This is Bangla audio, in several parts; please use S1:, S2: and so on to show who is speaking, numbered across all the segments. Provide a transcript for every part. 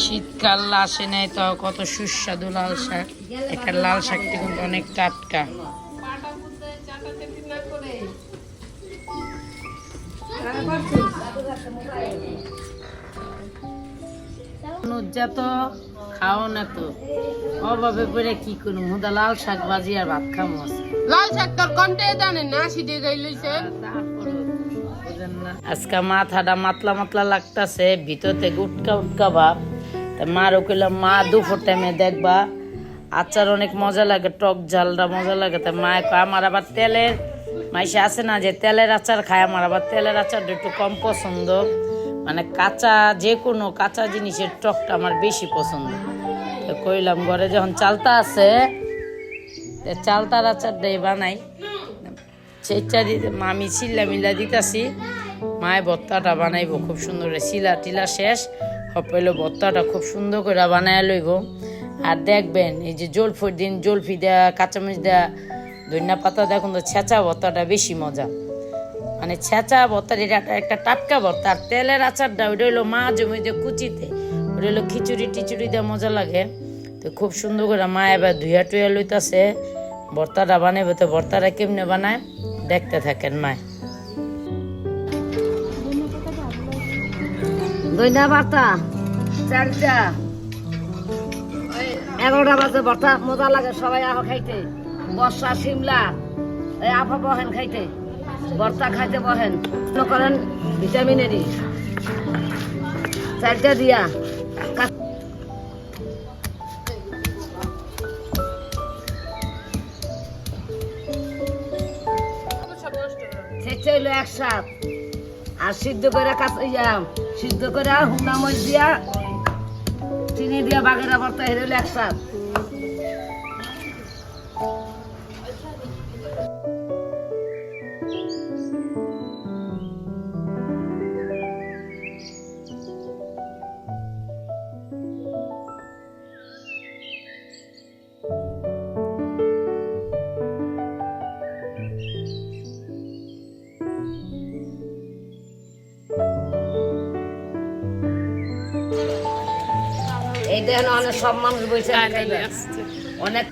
S1: শীতকাল আসে নাই তো কত সুস্বাদু লাল শাক। একটা লাল শাকটি কিন্তু অনেক টাটকা। খাও না তো। কি করুম? হুদা লাল শাক ভাজি আর ভাত
S2: লাল শাক তোর কন্টে জানে না সিটে যাই লইছে
S1: আজকে মাথাটা মাতলা মাতলা লাগতাছে, ভিতরতে গুটকা উটকা ভাব। তা কইলাম, মা, দুপুর টাইমে দেখবা, আচার অনেক মজা লাগে, টক ঝালটা মজা লাগে। তা মা আমার আবার তেলের মাইসে আছে না যে তেলের আচার খায়, আমার আবার তেলের আচারটা একটু কম পছন্দ। মানে কাঁচা, যে কোনো কাঁচা জিনিসের টকটা আমার বেশি পছন্দ। তো কইলাম, ঘরে যখন চালতা আছে চালতার আচারটাই বানাই। চেচ্চা দিতে আমি চিল্লা মিল্লা দিতাছি। মায় ভত্তাটা বানাইবো, খুব সুন্দর শিলা টিলা শেষ হপাইলো ভত্তাটা খুব সুন্দর করে বানায় লইব। আর দেখবেন, এই যে জলফির দিন, জলফি দেয়া, কাঁচামরিচ দেয়া, ধনিয়া পাতা দেখুন তো ছেঁচা ভত্তাটা বেশি মজা। মানে ছেঁচা ভর্তার এটা একটা- টাটকা ভর্তা আর তেলের আচারটা, ওইটা হইল মাঝে মধ্যে কুচিতে ওটা হইল খিচুড়ি টিচুড়ি দিয়ে মজা লাগে। তো খুব সুন্দর করে মা এবার ধুয়া টুয়া লইতাছে ভর্তাটা বানাইবে। তো ভর্তাটা কেমনে বানায়? দেখতে থাকেন মায়।
S3: দইনা বার্তা। চারটা। এগারোটা বাজে ভর্তা মজা লাগে সবাই আহ খাইতে। বর্ষা শিমলা এই আফা বহেন খাইতে। ভর্তা খাইতে বহেন। করেন ভিটামিনেরই চারটা দিয়া। কা- হইল এক সাত। আর সিদ্ধ করে ইয়া। সিদ্ধ করে হুমনা মরিচ দিয়া চিনি দিয়া বাগেরা ভর্তা হেরে হইল এক দেখেন অনেক সব মানুষ বসে অনেক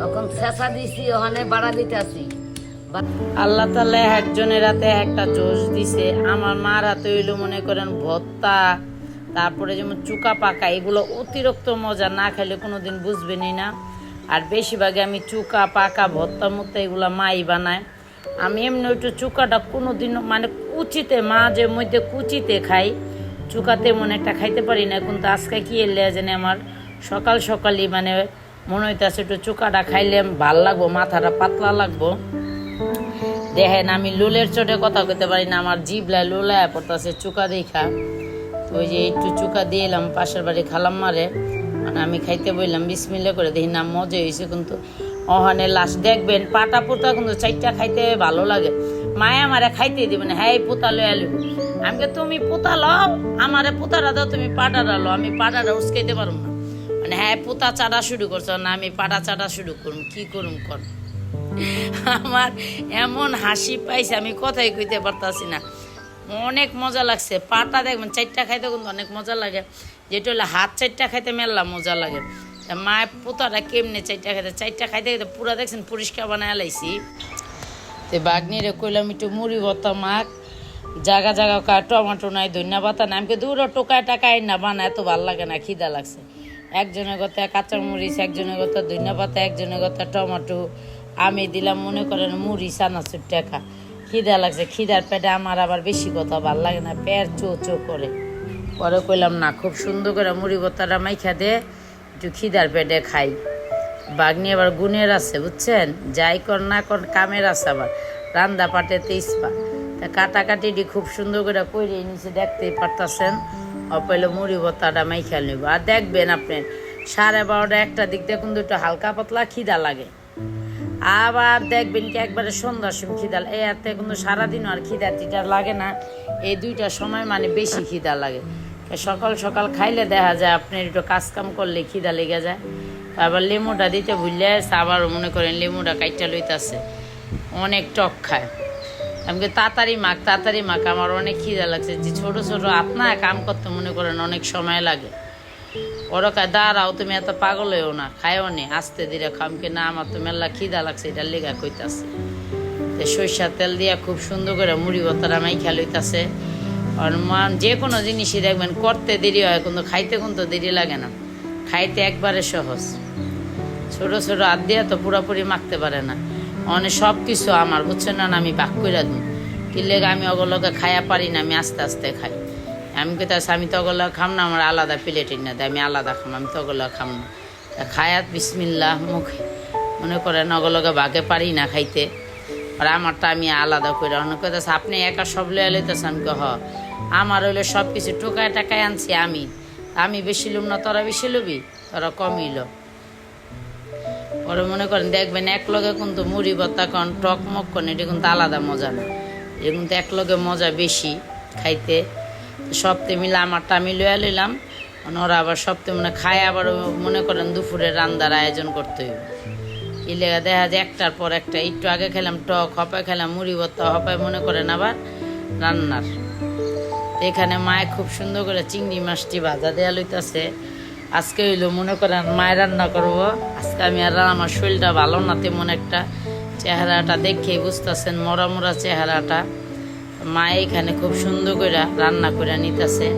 S3: তখন শেষা দিছি ওখানে বাড়া দিতে আসি
S1: আল্লাহ তালা একজনের হাতে একটা জোশ দিছে। আমার মার হাতে হইল মনে করেন ভত্তা তারপরে যেমন চুকা পাকা এগুলো অতিরিক্ত মজা না খাইলে কোনোদিন বুঝবেনই না। আর বেশিরভাগে আমি চুকা পাকা ভত্তা মুত্তা এগুলো মাই বানায়। আমি এমনি একটু চুকাটা কোনোদিন মানে কুচিতে, মাঝে মধ্যে কুচিতে খাই। চুকাতে মনে একটা খাইতে পারি না কিন্তু আজকে কি এলে জানে আমার সকাল সকালই মানে মনে হইতেছে একটু চুকাটা খাইলে ভালো লাগবো, মাথাটা পাতলা লাগবো। দেখেন আমি লোলের চোটে কথা কইতে পারি না, আমার জিবলায় লোলায় পড়তেছে চুকা দেখা। তো ওই যে একটু চুকা দিয়ে এলাম, পাশের বাড়ি খালাম মারে মানে আমি খাইতে বললাম বিসমিল্লা করে দেখি না মজা হয়েছে কিন্তু অহানে লাশ দেখবেন পাটা পোতা কিন্তু চারটা খাইতে ভালো লাগে। মায়ে আমারে খাইতে দিবে না হ্যাঁ পোতা লয়ে আমি কে, তুমি পোতা লও আমারে পোতাটা দাও তুমি পাটাটা লও আমি পাটাটা উস্কাইতে পারব না। মানে হ্যাঁ পোতা চাটা শুরু করছ না আমি পাটা চাটা শুরু করুম কি করুম কর? আমার এমন হাসি পাইছে আমি কথাই কইতে পারতাছি না। অনেক মজা লাগছে পাটা দেখবেন চারটা খাইতে কিন্তু অনেক মজা লাগে। যেটা হলে হাত চারটা খাইতে মেলা মজা লাগে। মায়ের পোতাটা কেমনে চারটা খাইতে চারটা খাইতে খাইতে পুরা দেখছেন পরিষ্কার বানায় লাইছি। তো বাগনিরে কইলাম, একটু মুড়ি ভর্তা মাখ। জাগা জাগা কা, টমাটো নাই, ধনিয়া পাতা নাই। আমাকে দূর টোকায় টাকায় না, বানা, এত ভালো লাগে না, খিদা লাগছে। একজনের কথা কাঁচা মরিচ একজনের কথা ধনিয়া পাতা, একজনের কথা টমাটো। আমি দিলাম, মনে করেন মুড়ি চানাচুর টাকা। খিদা লাগছে, খিদার পেটে আমার আবার বেশি কথা ভালো লাগে না, পেট চো চো করে। পরে কইলাম, না, খুব সুন্দর করে মুড়ি ভর্তাটা মাইখা দে। একটু খিদার পেটে খাই। বাগনি আবার গুণের আছে, বুঝছেন? যাই কর না কর, কামের আছে আবার। রান্দা পাটেতে ইস্পা তা কাটাকাটিটি খুব সুন্দর করে কইরে নিচে দেখতেই পারতাছেন। অপেলে মুড়ি ভর্তাটা মাইখা নিব। আর দেখবেন আপনি, সাড়ে বারোটা একটা দিক দিয়ে কিন্তু একটু হালকা পাতলা খিদা লাগে। আবার দেখবেন কি একবারে সন্ধ্যার সময় খিদা এই হাতে কিন্তু সারাদিনও আর খিদা টিটা লাগে না। এই দুইটা সময় মানে বেশি খিদা লাগে। সকাল সকাল খাইলে দেখা যায় আপনি একটু কাজ কাম করলে খিদা লেগে যায়। আবার লেমুটা দিতে ভুললে আবার মনে করেন লেমুটা কাইটা লইতাছে। অনেক টক খায়। আমাকে তাড়াতাড়ি মাখ তাড়াতাড়ি মাখ, আমার অনেক খিদা লাগছে। যে ছোট ছোট আপনা কাম করতে মনে করেন অনেক সময় লাগে। ওরা কায়, দাঁড়াও, তুমি এত পাগল হয়েও না খায়ও নে, আস্তে ধীরে খামকে না, আমার তো মেলা খিদা লাগছে এটা লেগা কইতাছে। তো সরিষার তেল দিয়া খুব সুন্দর করে মুড়ি বতারা মাই খেলইতাছে আর মান যে কোনো জিনিসই দেখবেন, করতে দেরি হয়, কিন্তু খাইতে কিন্তু দেরি লাগে না। খাইতে একবারে সহজ। ছোট ছোট হাত দিয়ে তো পুরোপুরি মাখতে পারে না। অনেক সব কিছু আমার, বুঝছেন না, আমি বাক করে দিই। কিনলে আমি অগলকে খাইয়া পারি না, আমি আস্তে আস্তে খাই। আমি কোথাও আমি তো অগল খাম না, আমার আলাদা প্লেটের না আমি আলাদা খাম, আমি তো অগল খাম না। তা খায়াত বিসমিল্লাহ মুখে। মনে করেন অগলকে বাঘে পারি না খাইতে। আর আমারটা আমি আলাদা করে অনেক কথা আপনি একা সব লয়ে লইতেছে আমি কহ আমার হইলে সব কিছু টোকায় টাকায় আনছি আমি। আমি বেশি লুম না, তোরা বেশি লুবি, তোরা কমই লো। পরে মনে করেন, দেখবেন এক লগে কিন্তু মুড়ি ভর্তা কন, টক মক কন, এটা কিন্তু আলাদা মজা না। এটা কিন্তু এক লগে মজা বেশি খাইতে। সপ্তে মিলে আমারটা আমি লইয়া লইলাম। মানে ওরা আবার সপ্তে মনে খায়, আবার মনে করেন দুপুরে রান্দার আয়োজন করতে হইব। লেগে দেখা যায় একটার পর একটা, একটু আগে খেলাম টক, হপায় খেলাম মুড়ি ভর্তা হপায় মনে করেন আবার রান্নার। এখানে মায়ে খুব সুন্দর করে চিংড়ি মাছটি ভাজা দেওয়া লইতাছে। আজকে হইল মনে করেন মায়ের রান্না করব। আজকে আমি আর আমার শরীরটা ভালো না, তেমন একটা চেহারাটা দেখে বুঝতেছেন, মরা মরা চেহারাটা। মা এখানে খুব সুন্দর করে রান্না করে নিতেছে।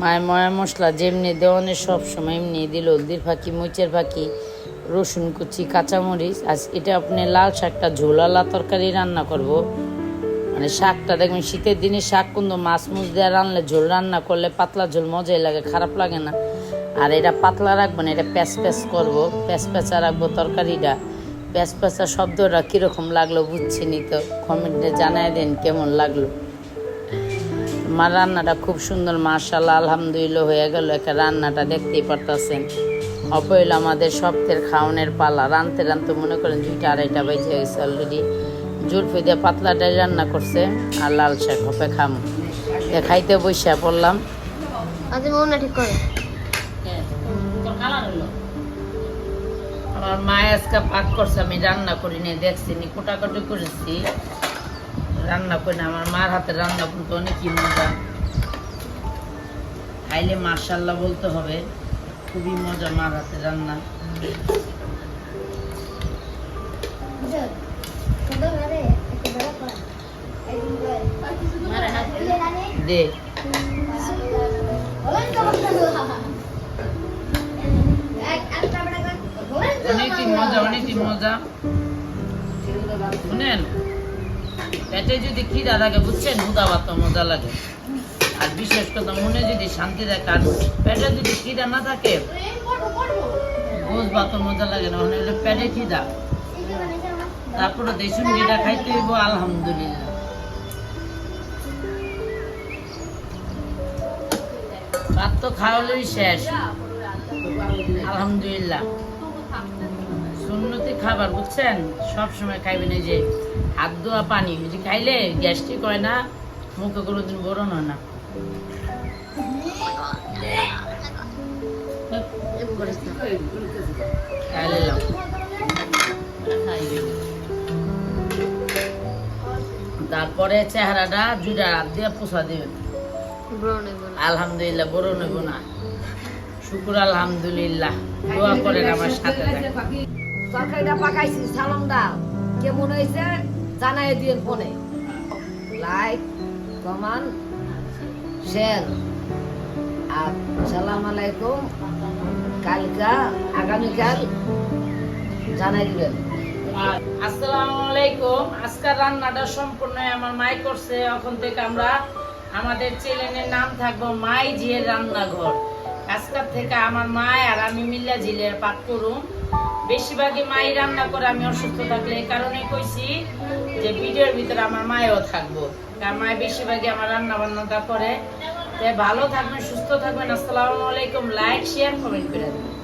S1: মায়ের ময়া মশলা যেমনি দেওয়ানের সব সময় এমনি দিল হলদির ফাঁকি, মরিচের ফাঁকি। রসুন কুচি, কাঁচামরিচ, আজ এটা আপনি লাল শাকটা ঝোলালা তরকারি রান্না করব। মানে শাকটা দেখবেন শীতের দিনে শাক কিন্তু মাছ মুছ দেওয়া রান্নলে ঝোল রান্না করলে পাতলা ঝোল মজাই লাগে, খারাপ লাগে না। আর এটা পাতলা রাখবেন এটা প্যাঁচ প্যাঁচ করব, প্যাঁচ প্যাঁচা রাখব তরকারিটা। প্যাঁচ প্যাঁচা শব্দটা কীরকম লাগল বুঝছিনি তো, কমেন্টে জানায় দেন কেমন লাগল। মার রান্নাটা খুব সুন্দর মার্শাল্লাহ আলহামদুলিল্লাহ হয়ে গেল, একটা রান্নাটা দেখতেই পারতাছেন। অপইল আমাদের সপ্তের খাওয়ানোর পালা। রানতে রানতে মনে করেন দুইটা আড়াইটা বেজে গেছে অলরেডি জুলফি দিয়ে পাতলা ডাল রান্না করছে আর লাল শাক হপে খাম। এ খাইতে বসে পড়লাম।
S2: আজ ঠিক করে।
S1: আমার আজকে পাক করছে আমি রান্না করি নি দেখছি নি কোটাকুটি করেছি। রান্না করি না আমার মার হাতে রান্না কিন্তু অনেকই মজা। খাইলে মার্শাল্লাহ বলতে হবে। খুবই মজা মার হাতে রান্না দে। অনেকই মজা অনেকই মজা। শুনেন পেটে যদি খিদা থাকে বুঝছেন? হুদা মজা লাগে। আর বিশেষ কথা মনে যদি শান্তি থাকে আর পেটে যদি খিদা না থাকে ভোজ ভাত মজা লাগে না, মনে হলো পেটে খিদা। তারপরে দেশুন যেটা খাইতে হইব, আলহামদুলিল্লাহ। ভাত তো খাওয়ালেই শেষ। আলহামদুলিল্লাহ। সুন্নতি খাবার, বুঝছেন? সব সময় খাইবেন এই যে হাত ধোয়া পানি। যে খাইলে গ্যাস্ট্রিক হয় না, মুখে কোনোদিন বরণ হয় না। তারপরে চেহারাটা জুড়া হাত দিয়ে পোষা দেবেন আলহামদুলিল্লাহ, বড় নেব না। শুকুর আলহামদুলিল্লাহ। দোয়া করেন আমার সাথে
S3: তরকারিটা পাকাইছি, সালাম দাও। কেমন হয়েছে? জানাই দিয়ে ফোনে। লাইক কমান শেয়ার আর সালাম আলাইকুম। কালকা, আগামীকাল জানাই দিবেন।
S1: আসসালামু আলাইকুম। আজকের রান্নাটা সম্পূর্ণ আমার মাই করছে। এখন থেকে আমরা আমাদের চ্যানেলের নাম থাকব মাই ঝিয়ের রান্নাঘর। আজকের থেকে আমার মা আর আমি মিল্লা জিলের পাক করুন বেশিরভাগই মাই রান্না করে, আমি অসুস্থ থাকলে এই কারণে কইছি যে ভিডিওর ভিতরে আমার মায়েরও থাকব। কারণ মায় বেশিরভাগই আমার রান্না বান্নাটা করে ভালো থাকবেন, সুস্থ থাকবেন। আসসালামু আলাইকুম। লাইক, শেয়ার, কমেন্ট করে দেবেন।